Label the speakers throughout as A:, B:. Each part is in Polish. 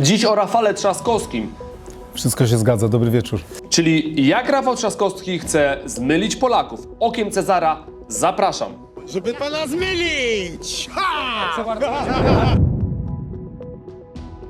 A: Dziś o Rafale Trzaskowskim,
B: Wszystko się zgadza, dobry wieczór.
A: czyli jak Rafał Trzaskowski chce zmylić Polaków okiem Cezara, zapraszam.
C: Żeby pana zmylić!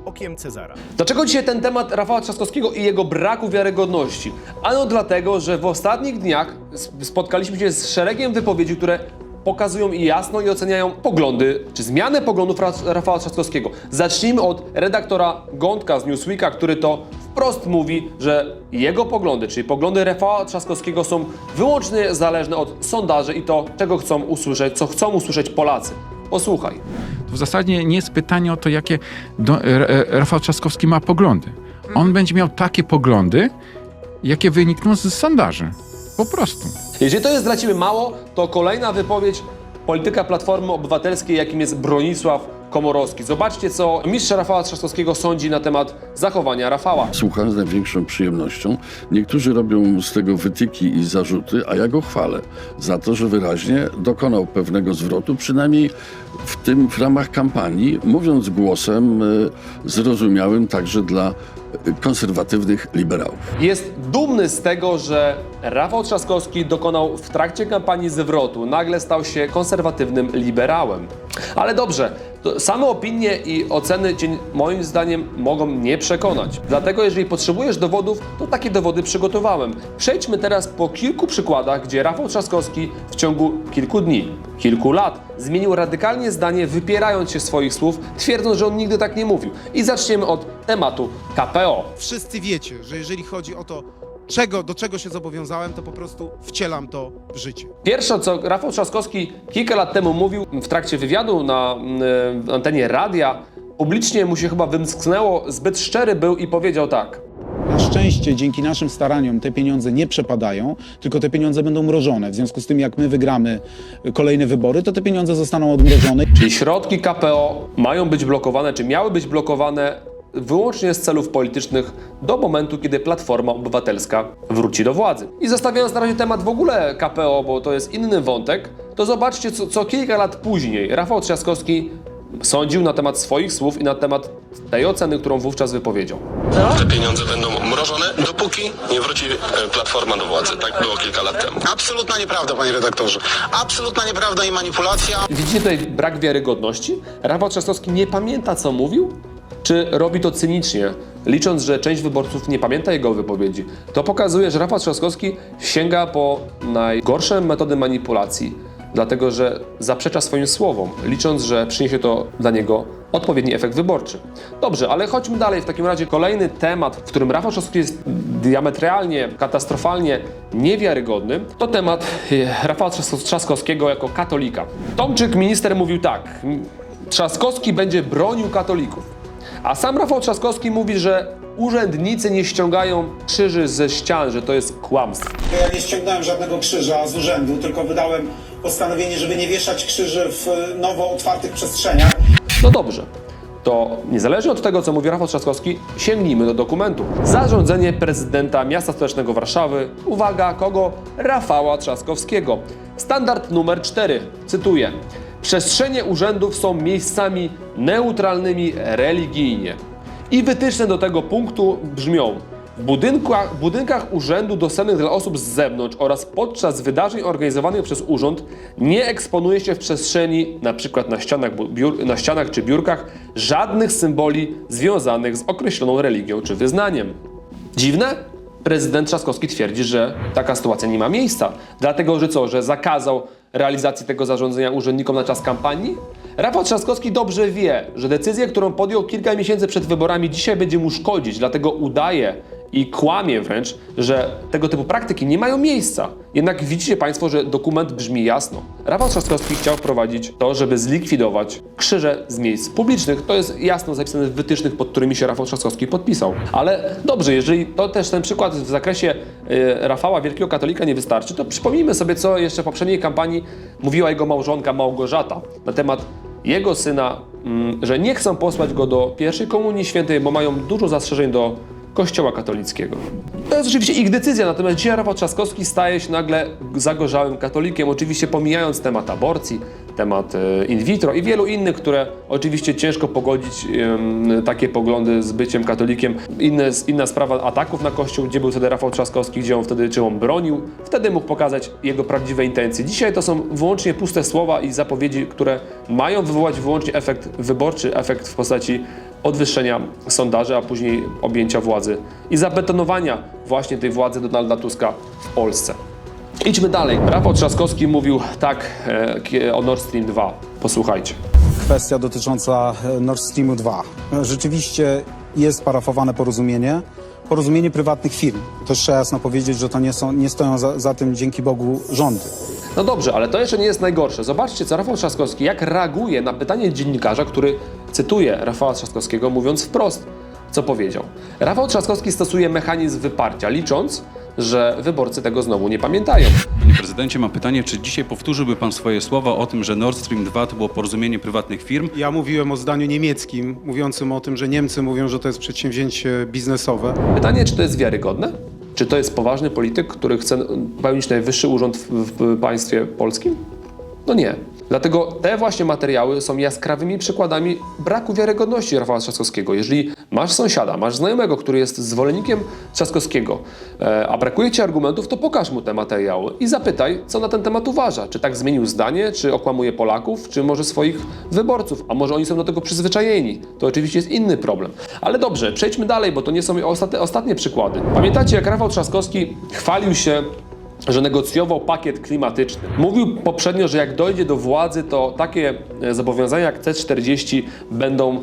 D: Okiem Cezara.
A: Dlaczego dzisiaj ten temat Rafała Trzaskowskiego i jego braku wiarygodności? Ano dlatego, że w ostatnich dniach spotkaliśmy się z szeregiem wypowiedzi, które pokazują i jasno i oceniają poglądy, czy zmianę poglądów Ra- Rafała Trzaskowskiego. Zacznijmy od redaktora Gądka z Newsweeka, który to wprost mówi, że jego poglądy, czyli poglądy Rafała Trzaskowskiego są wyłącznie zależne od sondaży i to, czego chcą usłyszeć, co chcą usłyszeć Polacy. Posłuchaj.
E: W zasadzie nie jest pytanie o to, jakie do, e, e, Rafał Trzaskowski ma poglądy. On będzie miał takie poglądy, jakie wynikną z sondaży. Po prostu.
A: Jeżeli to jest dla Ciebie mało, to kolejna wypowiedź polityka Platformy Obywatelskiej, jakim jest Bronisław Komorowski. Zobaczcie, co mistrz Rafała Trzaskowskiego sądzi na temat zachowania Rafała.
F: Słucham z największą przyjemnością. Niektórzy robią z tego wytyki i zarzuty, a ja go chwalę za to, że wyraźnie dokonał pewnego zwrotu, przynajmniej w tym w ramach kampanii, mówiąc głosem y, zrozumiałym także dla konserwatywnych liberałów.
A: Jest dumny z tego, że Rafał Trzaskowski dokonał w trakcie kampanii zwrotu. Nagle stał się konserwatywnym liberałem. Ale dobrze, same opinie i oceny Cię moim zdaniem mogą nie przekonać. Dlatego jeżeli potrzebujesz dowodów, to takie dowody przygotowałem. Przejdźmy teraz po kilku przykładach, gdzie Rafał Trzaskowski w ciągu kilku dni, kilku lat zmienił radykalnie zdanie, wypierając się swoich słów, twierdząc, że on nigdy tak nie mówił. I zaczniemy od tematu KPO.
C: Wszyscy wiecie, że jeżeli chodzi o to, czego, do czego się zobowiązałem, to po prostu wcielam to w życie.
A: Pierwsze, co Rafał Trzaskowski kilka lat temu mówił w trakcie wywiadu na mm, antenie radia, publicznie mu się chyba wymsknęło, zbyt szczery był i powiedział tak.
G: Na szczęście dzięki naszym staraniom te pieniądze nie przepadają, tylko te pieniądze będą mrożone. W związku z tym, jak my wygramy kolejne wybory, to te pieniądze zostaną odmrożone.
A: Czyli środki KPO mają być blokowane, czy miały być blokowane wyłącznie z celów politycznych do momentu, kiedy Platforma Obywatelska wróci do władzy. I zostawiając na razie temat w ogóle KPO, bo to jest inny wątek, to zobaczcie, co, co kilka lat później Rafał Trzaskowski sądził na temat swoich słów i na temat tej oceny, którą wówczas wypowiedział.
H: Te pieniądze będą mrożone, dopóki nie wróci e, Platforma do władzy. Tak było kilka lat temu.
I: Absolutna nieprawda, panie redaktorze. Absolutna nieprawda i manipulacja.
A: Widzicie tutaj brak wiarygodności? Rafał Trzaskowski nie pamięta, co mówił? Czy robi to cynicznie, licząc, że część wyborców nie pamięta jego wypowiedzi? To pokazuje, że Rafał Trzaskowski sięga po najgorsze metody manipulacji, dlatego że zaprzecza swoim słowom, licząc, że przyniesie to dla niego odpowiedni efekt wyborczy. Dobrze, ale chodźmy dalej. W takim razie kolejny temat, w którym Rafał Trzaskowski jest diametralnie, katastrofalnie niewiarygodny, to temat e, Rafała Trzas- Trzaskowskiego jako katolika. Tomczyk, minister, mówił tak. Trzaskowski będzie bronił katolików. A sam Rafał Trzaskowski mówi, że urzędnicy nie ściągają krzyży ze ścian, że to jest kłamstwo.
J: Ja nie ściągnąłem żadnego krzyża z urzędu, tylko wydałem postanowienie, żeby nie wieszać krzyży w nowo otwartych przestrzeniach.
A: No dobrze. To niezależnie od tego, co mówi Rafał Trzaskowski, sięgnijmy do dokumentu. Zarządzenie prezydenta miasta stołecznego Warszawy, uwaga, kogo? Rafała Trzaskowskiego. Standard numer 4, cytuję. Przestrzenie urzędów są miejscami neutralnymi religijnie. I wytyczne do tego punktu brzmią: w budynkach, budynkach urzędu dostępnych dla osób z zewnątrz oraz podczas wydarzeń organizowanych przez urząd nie eksponuje się w przestrzeni, np. Na ścianach, biur, na ścianach czy biurkach, żadnych symboli związanych z określoną religią czy wyznaniem. Dziwne? Prezydent Trzaskowski twierdzi, że taka sytuacja nie ma miejsca. Dlatego, że co, że zakazał realizacji tego zarządzenia urzędnikom na czas kampanii? Rafał Trzaskowski dobrze wie, że decyzję, którą podjął kilka miesięcy przed wyborami, dzisiaj będzie mu szkodzić, dlatego udaje i kłamie wręcz, że tego typu praktyki nie mają miejsca. Jednak widzicie Państwo, że dokument brzmi jasno. Rafał Trzaskowski chciał wprowadzić to, żeby zlikwidować krzyże z miejsc publicznych. To jest jasno zapisane w wytycznych, pod którymi się Rafał Trzaskowski podpisał. Ale dobrze, jeżeli to też ten przykład w zakresie e, Rafała Wielkiego Katolika nie wystarczy, to przypomnijmy sobie, co jeszcze w poprzedniej kampanii mówiła jego małżonka Małgorzata na temat jego syna, mm, że nie chcą posłać go do pierwszej komunii świętej, bo mają dużo zastrzeżeń do Kościoła katolickiego. To jest oczywiście ich decyzja, natomiast dzisiaj Rafał Trzaskowski staje się nagle zagorzałym katolikiem, oczywiście pomijając temat aborcji, temat e, in vitro i wielu innych, które oczywiście ciężko pogodzić takie poglądy z byciem katolikiem. Inne, inna sprawa ataków na Kościół, gdzie był wtedy Rafał Trzaskowski, gdzie on wtedy, czy on bronił, wtedy mógł pokazać jego prawdziwe intencje. Dzisiaj to są wyłącznie puste słowa i zapowiedzi, które mają wywołać wyłącznie efekt wyborczy, efekt w postaci odwyższenia sondaży, a później objęcia władzy i zabetonowania właśnie tej władzy Donalda Tuska w Polsce. Idźmy dalej. Rafał Trzaskowski mówił tak e, o Nord Stream 2. Posłuchajcie.
J: Kwestia dotycząca e, Nord Streamu 2. Rzeczywiście jest parafowane porozumienie. Porozumienie prywatnych firm. Też trzeba jasno powiedzieć, że to nie, są, nie stoją za, za tym dzięki Bogu rządy.
A: No dobrze, ale to jeszcze nie jest najgorsze. Zobaczcie, co Rafał Trzaskowski, jak reaguje na pytanie dziennikarza, który cytuje Rafała Trzaskowskiego, mówiąc wprost, co powiedział. Rafał Trzaskowski stosuje mechanizm wyparcia, licząc, że wyborcy tego znowu nie pamiętają.
K: Panie prezydencie, mam pytanie, czy dzisiaj powtórzyłby pan swoje słowa o tym, że Nord Stream 2 to było porozumienie prywatnych firm?
C: Ja mówiłem o zdaniu niemieckim, mówiącym o tym, że Niemcy mówią, że to jest przedsięwzięcie biznesowe.
A: Pytanie, czy to jest wiarygodne? Czy to jest poważny polityk, który chce pełnić najwyższy urząd w, w państwie polskim? No nie. Dlatego te właśnie materiały są jaskrawymi przykładami braku wiarygodności Rafała Trzaskowskiego. Jeżeli masz sąsiada, masz znajomego, który jest zwolennikiem Trzaskowskiego, e, a brakuje ci argumentów, to pokaż mu te materiały i zapytaj, co na ten temat uważa. Czy tak zmienił zdanie, czy okłamuje Polaków, czy może swoich wyborców, a może oni są do tego przyzwyczajeni. To oczywiście jest inny problem. Ale dobrze, przejdźmy dalej, bo to nie są ostatnie, przykłady. Pamiętacie, jak Rafał Trzaskowski chwalił się że negocjował pakiet klimatyczny. Mówił poprzednio, że jak dojdzie do władzy, to takie e, zobowiązania jak C40 będą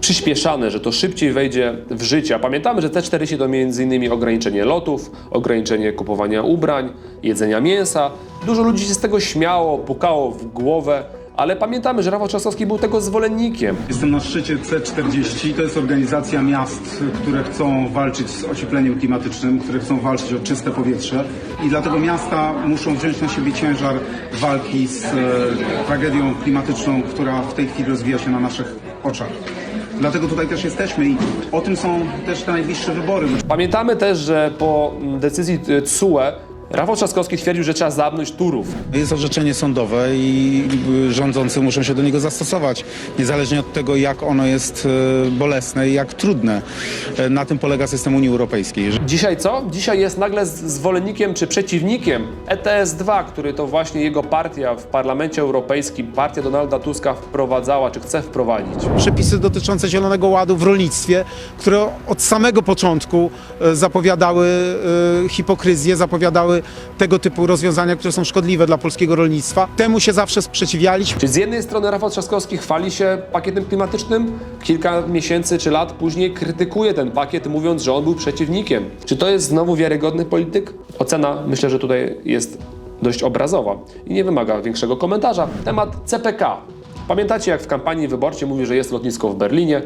A: przyspieszane, że to szybciej wejdzie w życie. A pamiętamy, że C40 to m.in. ograniczenie lotów, ograniczenie kupowania ubrań, jedzenia mięsa. Dużo ludzi się z tego śmiało, pukało w głowę, ale pamiętamy, że Rafał Trzaskowski był tego zwolennikiem.
J: Jestem na szczycie C40. To jest organizacja miast, które chcą walczyć z ociepleniem klimatycznym, które chcą walczyć o czyste powietrze. I dlatego miasta muszą wziąć na siebie ciężar walki z e, tragedią klimatyczną, która w tej chwili rozwija się na naszych oczach. Dlatego tutaj też jesteśmy i o tym są też te najbliższe wybory.
A: Pamiętamy też, że po decyzji e, TSUE Rafał Trzaskowski twierdził, że trzeba zamknąć Turów.
G: Jest orzeczenie sądowe i y, rządzący muszą się do niego zastosować, niezależnie od tego, jak ono jest y, bolesne i jak trudne. Y, Na tym polega system Unii Europejskiej.
A: Dzisiaj co? Dzisiaj jest nagle z- zwolennikiem czy przeciwnikiem ETS-2, który to właśnie jego partia w Parlamencie Europejskim, partia Donalda Tuska wprowadzała, czy chce wprowadzić.
C: Przepisy dotyczące Zielonego Ładu w rolnictwie, które od samego początku zapowiadały hipokryzję, zapowiadały tego typu rozwiązania, które są szkodliwe dla polskiego rolnictwa. Temu się zawsze sprzeciwialiśmy.
A: Czyli z jednej strony Rafał Trzaskowski chwali się pakietem klimatycznym, kilka miesięcy czy lat później krytykuje ten pakiet, mówiąc, że on był przeciwnikiem. Czy to jest znowu wiarygodny polityk? Ocena myślę, że tutaj jest dość obrazowa i nie wymaga większego komentarza. Temat CPK. Pamiętacie, jak w kampanii wyborczej mówił, że jest lotnisko w Berlinie?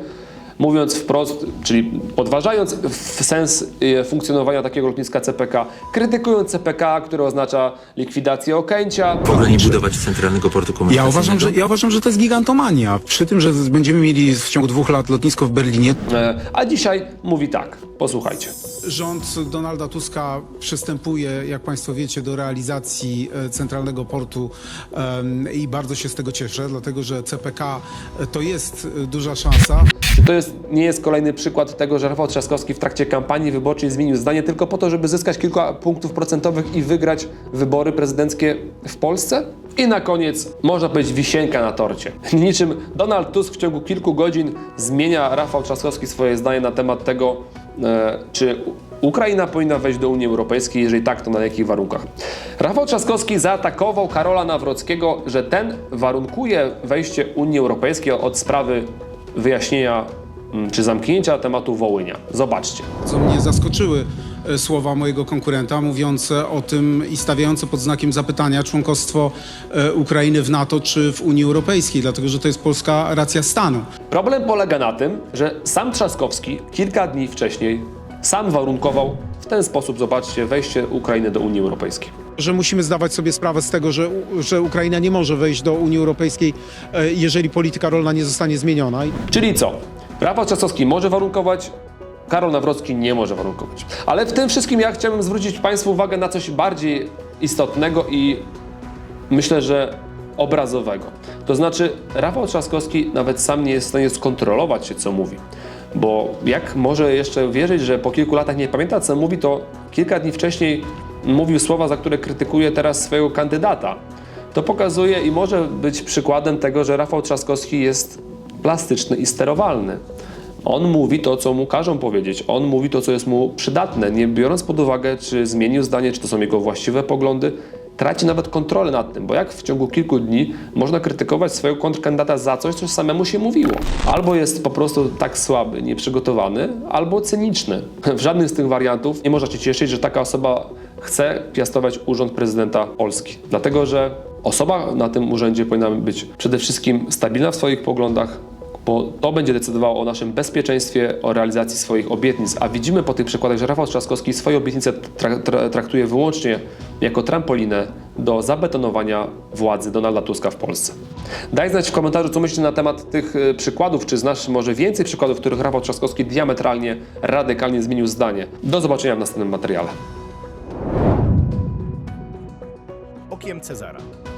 A: Mówiąc wprost, czyli podważając w sens y, funkcjonowania takiego lotniska CPK, krytykując CPK, które oznacza likwidację Okęcia,
L: W ogóle nie budować centralnego portu
G: Ja
L: komunikacyjnego.
G: uważam, że, ja uważam, że to jest gigantomania. Przy tym, że będziemy mieli w ciągu dwóch lat lotnisko w Berlinie,
A: E, A dzisiaj mówi tak. Posłuchajcie.
C: Rząd Donalda Tuska przystępuje, jak Państwo wiecie, do realizacji e, centralnego portu i bardzo się z tego cieszę, dlatego że CPK to jest e, duża szansa.
A: To jest, nie jest kolejny przykład tego, że Rafał Trzaskowski w trakcie kampanii wyborczej zmienił zdanie tylko po to, żeby zyskać kilka punktów procentowych i wygrać wybory prezydenckie w Polsce? I na koniec można powiedzieć wisienka na torcie. Niczym Donald Tusk w ciągu kilku godzin zmienia Rafał Trzaskowski swoje zdanie na temat tego, e, czy Ukraina powinna wejść do Unii Europejskiej, jeżeli tak, to na jakich warunkach. Rafał Trzaskowski zaatakował Karola Nawrockiego, że ten warunkuje wejście Unii Europejskiej od sprawy wyjaśnienia czy zamknięcia tematu Wołynia. Zobaczcie.
C: Co mnie zaskoczyły e, słowa mojego konkurenta mówiące o tym i stawiające pod znakiem zapytania członkostwo e, Ukrainy w NATO czy w Unii Europejskiej, dlatego że to jest polska racja stanu.
A: Problem polega na tym, że sam Trzaskowski kilka dni wcześniej sam warunkował w ten sposób, zobaczcie, wejście Ukrainy do Unii Europejskiej.
C: że musimy zdawać sobie sprawę z tego, że, U- że Ukraina nie może wejść do Unii Europejskiej, e, jeżeli polityka rolna nie zostanie zmieniona. I
A: Czyli co? Rafał Trzaskowski może warunkować, Karol Nawrocki nie może warunkować. Ale w tym wszystkim ja chciałbym zwrócić Państwu uwagę na coś bardziej istotnego i myślę, że obrazowego. To znaczy, Rafał Trzaskowski nawet sam nie jest w stanie skontrolować się, co mówi. Bo jak może jeszcze wierzyć, że po kilku latach nie pamięta, co mówi, to kilka dni wcześniej mówił słowa, za które krytykuje teraz swojego kandydata. To pokazuje i może być przykładem tego, że Rafał Trzaskowski jest plastyczny i sterowalny. On mówi to, co mu każą powiedzieć. On mówi to, co jest mu przydatne, nie biorąc pod uwagę, czy zmienił zdanie, czy to są jego właściwe poglądy. Traci nawet kontrolę nad tym, bo jak w ciągu kilku dni można krytykować swojego kontrkandydata za coś, co samemu się mówiło. Albo jest po prostu tak słaby, nieprzygotowany, albo cyniczny. W żadnym z tych wariantów nie można się cieszyć, że taka osoba chce piastować urząd prezydenta Polski. Dlatego, że osoba na tym urzędzie powinna być przede wszystkim stabilna w swoich poglądach, bo to będzie decydowało o naszym bezpieczeństwie, o realizacji swoich obietnic. A widzimy po tych przykładach, że Rafał Trzaskowski swoje obietnice tra- tra- traktuje wyłącznie jako trampolinę do zabetonowania władzy Donalda Tuska w Polsce. Daj znać w komentarzu, co myślisz na temat tych y, przykładów, czy znasz może więcej przykładów, w których Rafał Trzaskowski diametralnie, radykalnie zmienił zdanie. Do zobaczenia w następnym materiale.
D: Okiem Cezara.